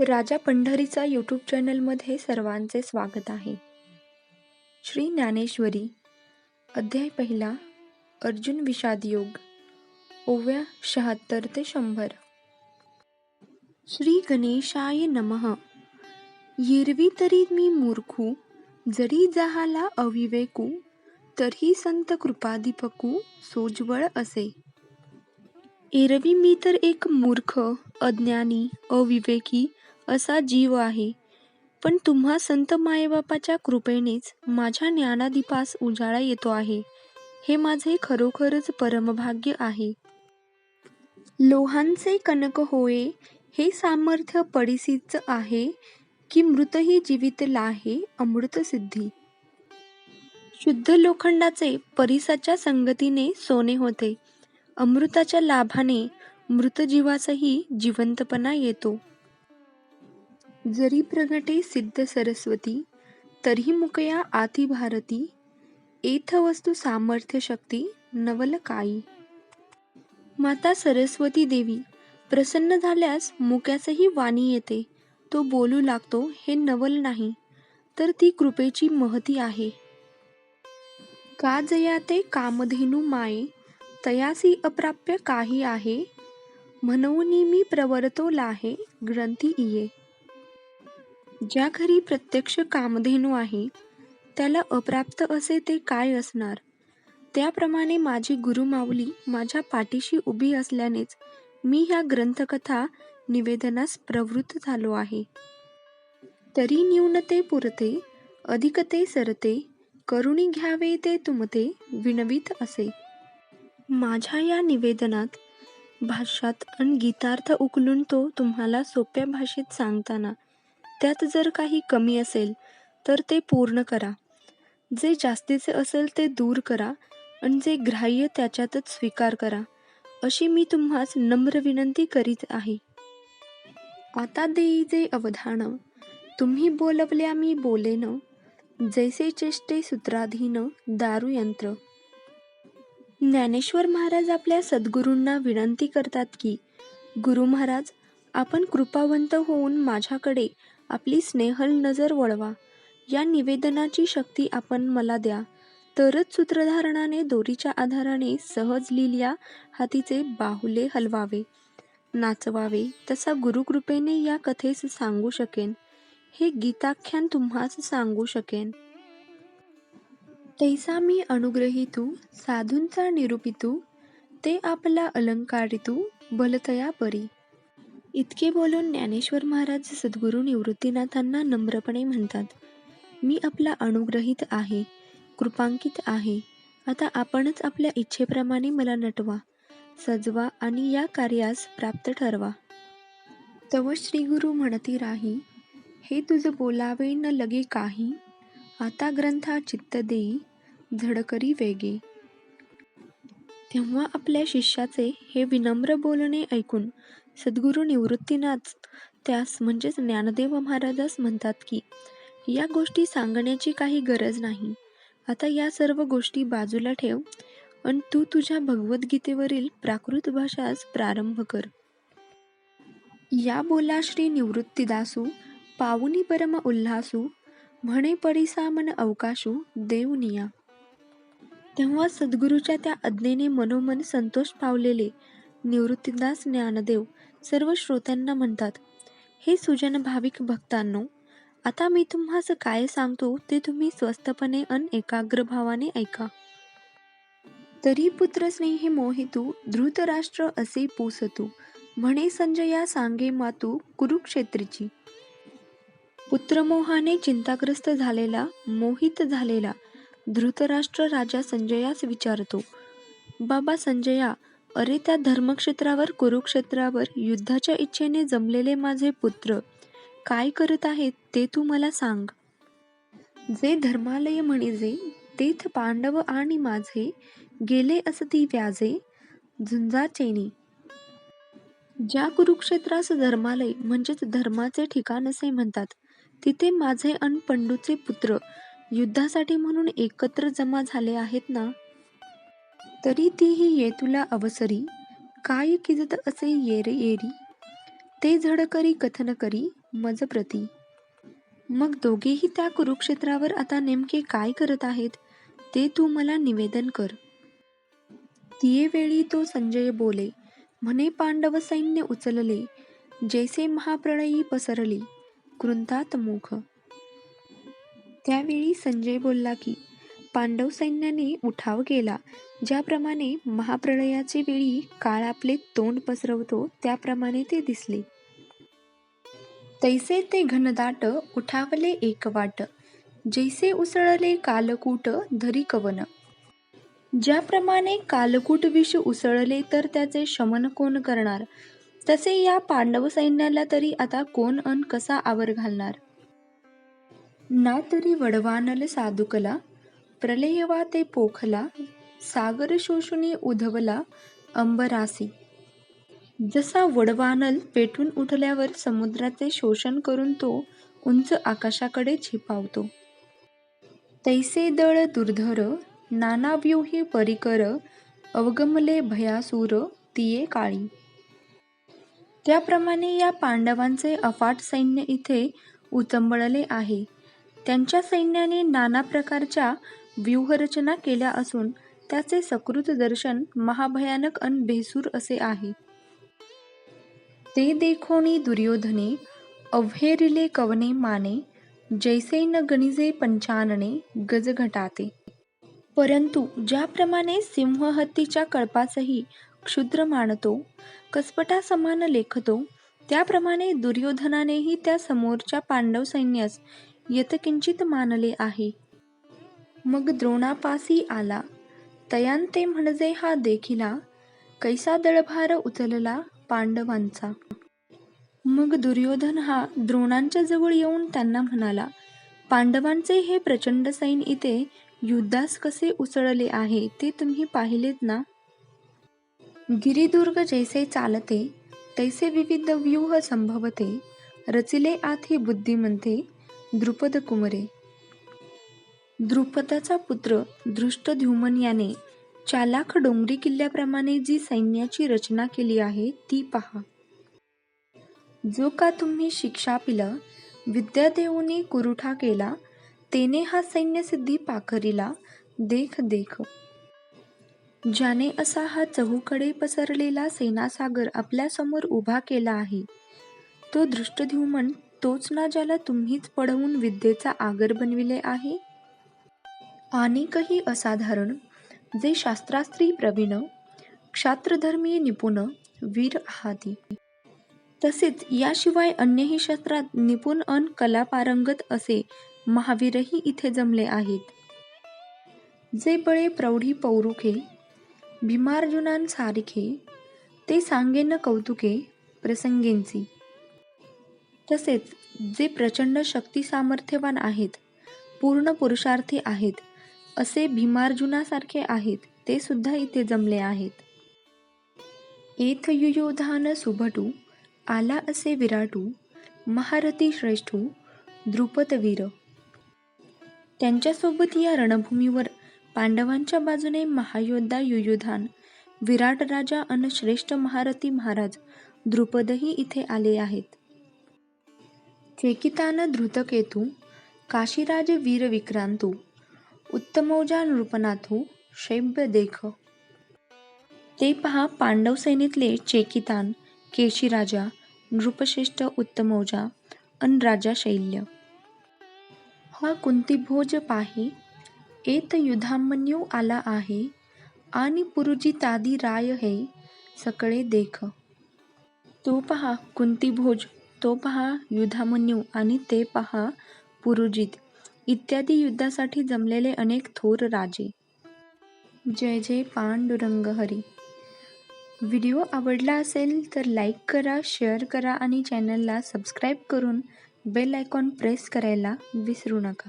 राजा पंढरीचा YouTube चॅनलमध्ये सर्वांचे स्वागत आहे. श्री ज्ञानेश्वरी अध्याय पहिला अर्जुन विषाद योग ओव्या शहात्तर ते शंभर. श्री गणेशाय नमः. येरवी तरी मी मूर्खू जरी जहाला अविवेकू तरी संत कृपादीपकू सोज्वळ असे. एरवी मी तर एक मूर्ख अज्ञानी अविवेकी असा जीव आहे. पण तुम्हा संत मायबापाच्या कृपेनेच माझ्या ज्ञानादीपास उजाळा येतो आहे. हे माझे खरोखरच परमभाग्य आहे. लोहांचे कनक होय हे सामर्थ्य पडिसीच आहे की मृतही जीवित लाहे अमृत सिद्धी. शुद्ध लोखंडाचे परिसाच्या संगतीने सोने होते. अमृताच्या लाभाने मृतजीवासही जिवंतपणा येतो. जरी प्रगटे सिद्ध सरस्वती तरी मुकया आती भारती एथ वस्तू सामर्थ्य शक्ती नवल काई. माता सरस्वती देवी प्रसन्न झाल्यास मुक्यासही वाणी येते तो बोलू लागतो हे नवल नाही तर ती कृपेची महती आहे. का जयाते कामधेनू माये तयासी अप्राप्य काही आहे म्हणून मी प्रवरतो लाहे ग्रंथी इये. ज्या घरी प्रत्यक्ष कामधेनू आहे त्याला अप्राप्त असे ते काय असणार? त्याप्रमाणे माझी गुरुमाऊली माझ्या पाठीशी उभी असल्यानेच मी ह्या ग्रंथकथा निवेदनास प्रवृत्त झालो आहे. तरी न्यूनते पुरते अधिकते सरते करुणी घ्यावे ते तुमते विनवित असे. माझ्या या निवेदनात भाष्यात आणि गीतार्थ उकलून तो तुम्हाला सोप्या भाषेत सांगताना त्यात जर काही कमी असेल तर ते पूर्ण करा. जे जास्तीचे असेल ते दूर करा आणि जे ग्राह्य त्याच्यातच स्वीकार करा अशी मी तुम्हास नम्र विनंती करीत आहे. आता देई जे अवधान तुम्ही बोलवल्या मी बोलेन जैसे चेष्टे सूत्राधीन दारू यंत्र. ज्ञानेश्वर महाराज आपल्या सद्गुरूंना विनंती करतात की गुरु महाराज आपण कृपावंत होऊन माझ्याकडे आपली स्नेहल नजर वळवा. या निवेदनाची शक्ती आपण मला द्या. तरच सूत्रधारणाने दोरीच्या आधाराने सहज लिहिल्या हातीचे बाहुले हलवावे. नाचवावे तसा गुरुकृपेने या कथेस सांगू शकेन. हे गीताख्यान तुम्हास सांगू शकेन. तैसा मी अनुग्रहितू साधूंचा निरूपितू ते आपला अलंकारितू बलतया परी. इतके बोलून ज्ञानेश्वर महाराज सद्गुरू निवृत्तीनाथांना नम्रपणे म्हणतात मी आपला अनुग्रहित आहे कृपांकित आहे. आता आपणच आपल्या इच्छेप्रमाणे मला नटवा सजवा आणि या कार्यास प्राप्त ठरवा. तव श्रीगुरु म्हणती राही हे तुझं बोलावे न लगे काही आता ग्रंथा चित्त देई झडकरी वेगे. तेव्हा आपल्या शिष्याचे हे विनम्र बोलणे ऐकून सद्गुरू निवृत्तीनाथ. त्यास म्हणजेच ज्ञानदेव महाराजास म्हणतात की या गोष्टी सांगण्याची काही गरज नाही. आता या सर्व गोष्टी बाजूला ठेव आणि तू तुझ्या भगवद्गीतेवरील प्राकृत भाषास प्रारंभ कर. या बोला श्री निवृत्तीदासू पाऊनी परम उल्हासू म्हणे पडिसा मन अवकाशू देवनिया तेव्हा सद्गुरूच्या त्या आज्ञेने मनोमन संतोष पावलेले निवृत्तीदास ज्ञानदेव सर्व श्रोत्यांना म्हणतात हे सुजन भाविक भक्तांनो आता मी तुम्हास काय सांगतो ते तुम्ही स्वस्तपणे अन एकाग्र भावाने ऐका. तरी पुत्र स्नेहे मोहितू धृतराष्ट्र असे पोसतू म्हणे संजया सांगे मातू कुरुक्षेत्रीची. पुत्रमोहाने चिंताग्रस्त झालेला मोहित झालेला धृतराष्ट्र राजा संजयास विचारतो बाबा संजया अरे त्या धर्मक्षेत्रावर कुरुक्षेत्रावर युद्धाच्या इच्छेने जमलेले माझे पुत्र काय करत आहेत ते तू मला सांग. जे धर्मालय म्हणजे तेथ पांडव आणि माझे गेले असती व्याजे झुंजाचेनी. ज्या कुरुक्षेत्रास धर्मालय म्हणजेच धर्माचे ठिकाण असे म्हणतात तिथे माझे अन पंडूचे पुत्र युद्धासाठी म्हणून एकत्र जमा झाले आहेत ना? तरी तीही ये तुला अवसरी. काय किजत असे येरे येरी? ते झडकरी कथन करी मजप्रती मग दोघेही त्या कुरुक्षेत्रावर आता नेमके काय करत आहेत ते तू मला निवेदन कर. तियेवेळी तो संजय बोले म्हणे पांडव सैन्य उचलले जैसे महाप्रळयी पसरली कृंतात मुख. त्यावेळी संजय बोलला की पांडव सैन्याने उठाव केला. ज्याप्रमाणे महाप्रळयाचे वेळी काळ आपले तोंड पसरवतो त्याप्रमाणे ते दिसले. तैसे ते घनदाट उठावले एक वाट. जैसे उसळले कालकूट धरी कवन. ज्याप्रमाणे कालकूट विष उसळले तर त्याचे शमन कोण करणार? तसे या पांडव सैन्याला तरी आता कोण अन कसा आवर घालणार? ना तरी वडवानल साधुकला प्रलयवा ते पोखला सागर शोषुनी उधवला अंबरासी. जसा वडवानल पेटून उठल्यावर समुद्राचे शोषण करून तो उंच आकाशाकडे झिपावतो तैसे दळ दुर्धर नानाव्यूही परिकर अवगमले भयासूर तिये काळी. त्याप्रमाणे या पांडवांचे अफाट सैन्य इथे उचंबळले आहे. त्यांच्या सैन्याने नाना प्रकारच्या व्यूहरचना केल्या असून त्याचे सकृत दर्शन महाभयानक अन बेसूर असे आहे. ते देखोनी दुर्योधने अव्हेरिले कवने माने जैसे न गणिजे पंचानने गजघटाते परंतु ज्याप्रमाणे सिंहहत्तीच्या कळपासही क्षुद्र मानतो कसपटा समान लेखतो त्याप्रमाणे दुर्योधनानेही त्या समोरच्या पांडव सैन्यास यतकिंचित मानले आहे. मग द्रोणापासी आला. तयांते म्हणजे हा देखिला कैसा दळभार उचलला पांडवांचा. मग दुर्योधन हा द्रोणांच्या जवळ येऊन त्यांना म्हणाला पांडवांचे हे प्रचंड सैन इथे युद्धास कसे उसळले आहे ते तुम्ही पाहिलेत ना? गिरिदुर्ग जैसे चालते तैसे विविध व्यूह संभवते रचिले आथे बुद्धिमंते द्रुपद कुमरे. द्रुपदाचा पुत्र धृष्टद्युम्न याने चालाख डोंगरी किल्ल्याप्रमाणे जी सैन्याची रचना केली आहे ती पहा. जो का तुम्ही शिक्षा पिला विद्या देऊनी कुरुठा केला तेने हा सैन्यसिद्धी पाखरीला देख देख. ज्याने असा हा चहूकडे पसरलेला सेनासागर आपल्यासमोर उभा केला आहे तो दृष्टद्युमन तोच ना ज्याला तुम्हीच पडवून विद्येचा आगर बनविले आहे? अनेकही असाधारण जे शास्त्रास्त्री प्रवीण क्षात्रधर्मीय निपुण वीर आहाती तसेच याशिवाय अन्यही शास्त्रात निपुण अन कलापारंगत असे महावीरही इथे जमले आहेत. जे बळे प्रौढी पौरुखे भीमार्जुनांसारखे ते सांगेन कौतुके प्रसंगेंची तसेच जे प्रचंड शक्ती सामर्थ्यवान आहेत पूर्ण पुरुषार्थी आहेत असे भीमार्जुनासारखे आहेत ते सुद्धा इथे जमले आहेत. एथ युयोधान सुभटू आला असे विराटू महारथी श्रेष्ठू द्रुपदवीर. त्यांच्यासोबत या रणभूमीवर पांडवांच्या बाजूने महायोद्धा युयुधान विराट राजा अन श्रेष्ठ महारथी महाराज द्रुपदही इथे आले आहेत. चेकितान धृतकेतू काशीराज वीर विक्रांतू उत्तमौजा नृपनाथू शैब्य देख ते पहा पांडव सेनेतले चेकितान केशीराजा नृपश्रेष्ठ उत्तमौजा अन राजा शैल्य. हा कुंतीभोज पाहे एत युधामन्यू आला आहे आणि पुरुजितादी राय हे सकळे देख. तो पहा कुंतीभोज तो पहा युधामन्यू आणि ते पहा पुरुजित. इत्यादी युद्धासाठी जमलेले अनेक थोर राजे. जय जय पांडुरंग हरी व्हिडिओ आवडला असेल तर लाईक करा शेअर करा आणि चॅनलला सबस्क्राईब करून बेल आयकॉन प्रेस करायला विसरू नका.